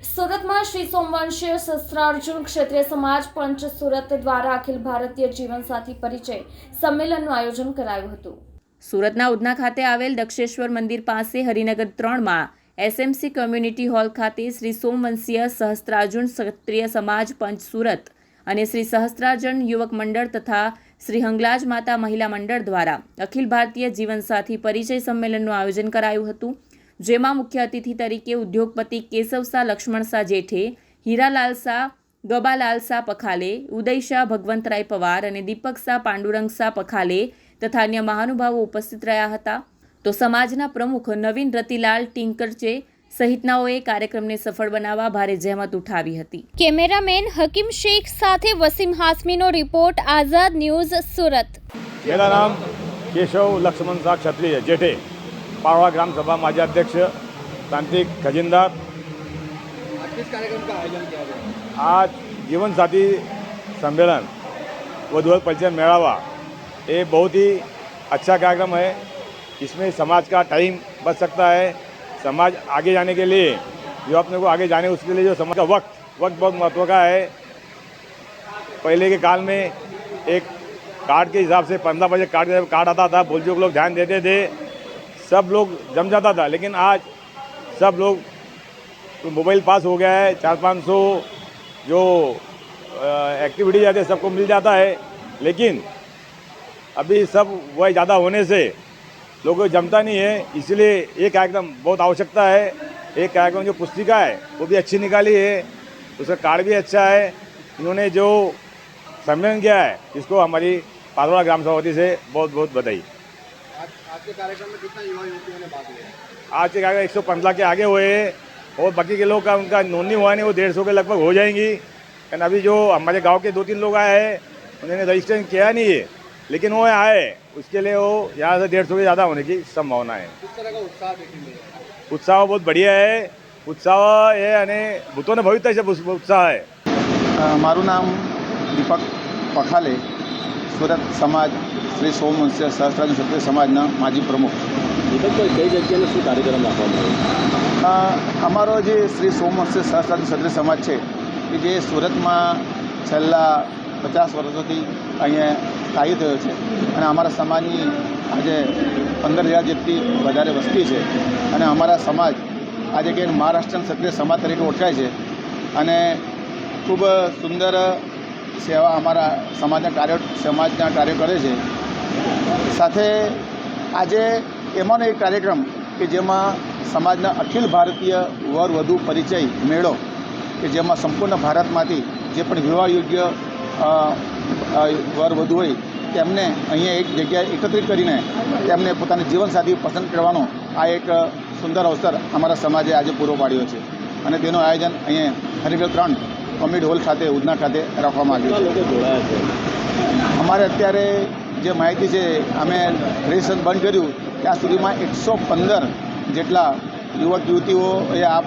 સુરતમાં શ્રી સોમવંશીય શસ્ત્રાર્જુન ક્ષત્રિય સમાજ પંચ સુરત દ્વારા અખિલ ભારતીય જીવનસાથી પરિચય સંમેલનનું આયોજન કરાયું હતું. સુરતના ઉધના ખાતે આવેલ દક્ષેશ્વર મંદિર પાસે હરિનગર ત્રણમાં એસએમસી કમ્યુનિટી હોલ ખાતે શ્રી સોમવંશીય સહસ્ત્રાર્જુન ક્ષત્રિય સમાજ પંચ સુરત અને શ્રી સહસ્ત્રાર્જુન યુવક મંડળ તથા શ્રી હંગલાજ માતા મહિલા મંડળ દ્વારા અખિલ ભારતીય જીવનસાથી પરિચય સંમેલનનું આયોજન કરાયું હતું. જેમાં મુખ્ય અતિથિ તરીકે ઉદ્યોગપતિ કેશવ શાહ લક્ષ્મણ શાહ જેઠે હીરાલાલ શાહ ગબાલાલ શાહ પખાલે ઉદયશાહ ભગવંતરાય પવાર અને દીપક શાહ પાંડુરંગ શાહ પખાલે તથા અન્ય મહાનુભાવો ઉપસ્થિત રહ્યા હતા. તો સમાજના પ્રમુખ નવીન રતિલાલ ટિંકરચે સહિતનાઓએ કાર્યક્રમને સફળ બનાવવા ભારે જહેમત ઉઠાવી હતી. કેમેરામેન હકીમ શેખ સાથે વસીમ હાસમીનો રિપોર્ટ આઝાદ ન્યૂઝ સુરત. કેશવ લક્ષ્મણ ક્ષત્રિય જેઠે. पारवा ग्राम सभा माजी अध्यक्ष प्रांतिक किस कार्यक्रम का आयोजन किया गया? आज जीवन साथी सम्मेलन वधुवत परिचय मेड़ावा ये बहुत ही अच्छा कार्यक्रम है। इसमें समाज का टाइम बच सकता है। समाज आगे जाने के लिए जो अपने को आगे जाने उसके लिए जो समाज का वक्त वक्त बहुत महत्व का है। पहले के काल में एक कार्ड के हिसाब से पंद्रह बजे कार्ड कार्ड आता था बुज़ुर्ग लोग ध्यान देते थे। सब लोग जम जाता था, लेकिन आज सब लोग तो मोबाइल पास हो गया है, चार पाँच सौ जो एक्टिविटी जाते सबको मिल जाता है। लेकिन अभी सब वह ज़्यादा होने से लोगों को जमता नहीं है, इसलिए ये कार्यक्रम बहुत आवश्यकता है। एक कार्यक्रम जो पुस्तिका है, वो भी अच्छी निकाली है, उसका कार्ड भी अच्छा है। इन्होंने जो सम्मेलन किया है, इसको हमारी पारोड़ा ग्राम सभापति से बहुत बहुत बधाई। आज आज के कार्यक्रम में कितना युवा युवतियों ने भाग लिया आज के कार्यक्रम एक सौ पंद्रह के आगे हुए हैं और बाकी के लोग का उनका नोंदनी हुआ नहीं वो डेढ़ सौ के लगभग हो जाएंगी लेकिन अभी जो हमारे गांव के दो तीन लोग आए हैं उन्होंने रजिस्ट्रेशन किया नहीं है लेकिन वो आए उसके लिए वो यहाँ से डेढ़ सौ के ज़्यादा होने की संभावना है किस तरह का उत्साह देखने मिला ઉત્સાહ બહુ બઢિયા હે ઉત્સાહ એ અને ભૂતોને ભવિષ્ય છે ઉત્સાહ હે અ, મારું નામ દીપક પખાલે સુરત સમાજ શ્રી સોમવંશીય સહસ્ત્રાજ ક્ષત્રિય સમાજના માજી પ્રમુખ. દીપકભાઈ કઈ જગ્યાએ શું કાર્યક્રમ રાખવામાં અમારો જે શ્રી સોમવંશીય સહસ્ત્રાજ ક્ષત્રિય સમાજ છે કે જે સુરતમાં છેલ્લા પચાસ વર્ષોથી અહીંયા સ્થાયી થયો છે અને અમારા સમાજની આજે પંદર હજાર જેટલી વધારે વસ્તી છે અને અમારા સમાજ આજે કે મહારાષ્ટ્રન ક્ષત્રિય સમાજ તરીકે ઓળખાય છે અને ખૂબ સુંદર સેવા અમારા સમાજના કાર્ય સમાજના કાર્ય કરે છે. સાથે આજે એમાંનો એક કાર્યક્રમ કે જેમાં સમાજના અખિલ ભારતીય વર વધુ પરિચય મેળો કે જેમાં સંપૂર્ણ ભારતમાંથી જે પણ વિવાહ યોગ્ય અ, અ, વર વધુ હોય તેમને અહીંયા એક જગ્યાએ એકત્રિત કરીને તેમને પોતાની જીવનસાથી પસંદ કરવાનો આ એક સુંદર અવસર અમારા સમાજે આજે પૂરો પાડ્યો છે. અને તેનું આયોજન અહીંયા હરિગર ત્રણ કોમેડી હોલ ખાતે, ઉધના ખાતે રાખવામાં આવ્યું છે. અમારે અત્યારે જે માહિતી છે, અમે રજીસ્ટ્રેશન બંધ કર્યું ત્યાં સુધીમાં એકસો પંદર જેટલા યુવક યુવતીઓએ આ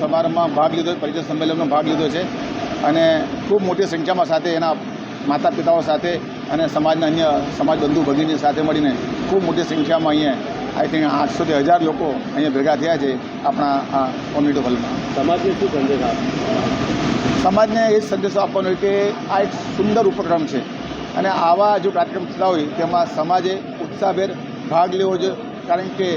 સમારંભમાં ભાગ લીધો, પરિચય સંમેલનમાં ભાગ લીધો છે. અને ખૂબ મોટી સંખ્યામાં સાથે એના માતા પિતાઓ સાથે અને સમાજના અન્ય સમાજ બંધુ ભગીની સાથે મળીને ખૂબ મોટી સંખ્યામાં અહીંયા આઈ થિંક આઠસોથી હજાર લોકો અહીંયા ભેગા થયા છે આપણા આ કોમ્યુનિટી હોલમાં. સમાજને શું સંદેશ આપ? સમાજને એ સંદેશો આપવાનો હોય કે આ એક સુંદર ઉપક્રમ છે. અને આવા જો કાર્યક્રમ થતા હોય તેમાં સમાજે ઉત્સાહભેર ભાગ લેવો જોઈએ. કારણ કે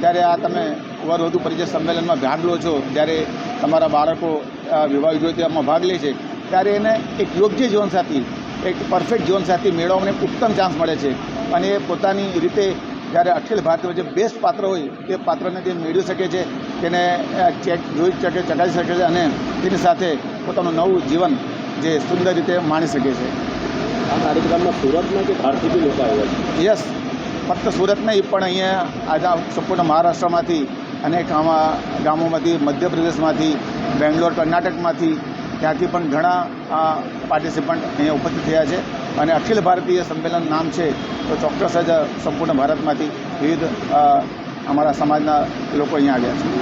જ્યારે આ તમે વધુ પરિચય સંમેલનમાં ભાગ લો છો જ્યારે તમારા બાળકો આ વિવાહ યોજનામાં ભાગ લે છે ત્યારે એને એક યોગ્ય જીવનસાથી એક પરફેક્ટ જીવનસાથી મેળવવાનો ઉત્તમ ચાન્સ મળે છે. અને એ પોતાની રીતે જ્યારે અખિલ ભારતીય જે બેસ્ટ પાત્ર હોય તે પાત્રને તે મેળવી શકે છે તેને ચેક જોઈ શકે ચકાવી શકે છે અને તેની સાથે પોતાનું નવું જીવન જે સુંદર રીતે માણી શકે છે. આ કાર્યક્રમમાં સુરતમાં કે બહારથી બી લોકો આવ્યા છે? યસ ફક્ત સુરત નહીં પણ અહીંયા આજે સંપૂર્ણ મહારાષ્ટ્રમાંથી અનેક આમાં ગામોમાંથી મધ્યપ્રદેશમાંથી બેંગ્લોર કર્ણાટકમાંથી ત્યાંથી પણ ઘણા પાર્ટિસિપન્ટ અહીંયા ઉપસ્થિત થયા છે. અને અખિલ ભારતીય સંમેલન નામ છે તો ચોક્કસ જ સંપૂર્ણ ભારતમાંથી વિવિધ અમારા સમાજના લોકો અહીંયા આવ્યા છે.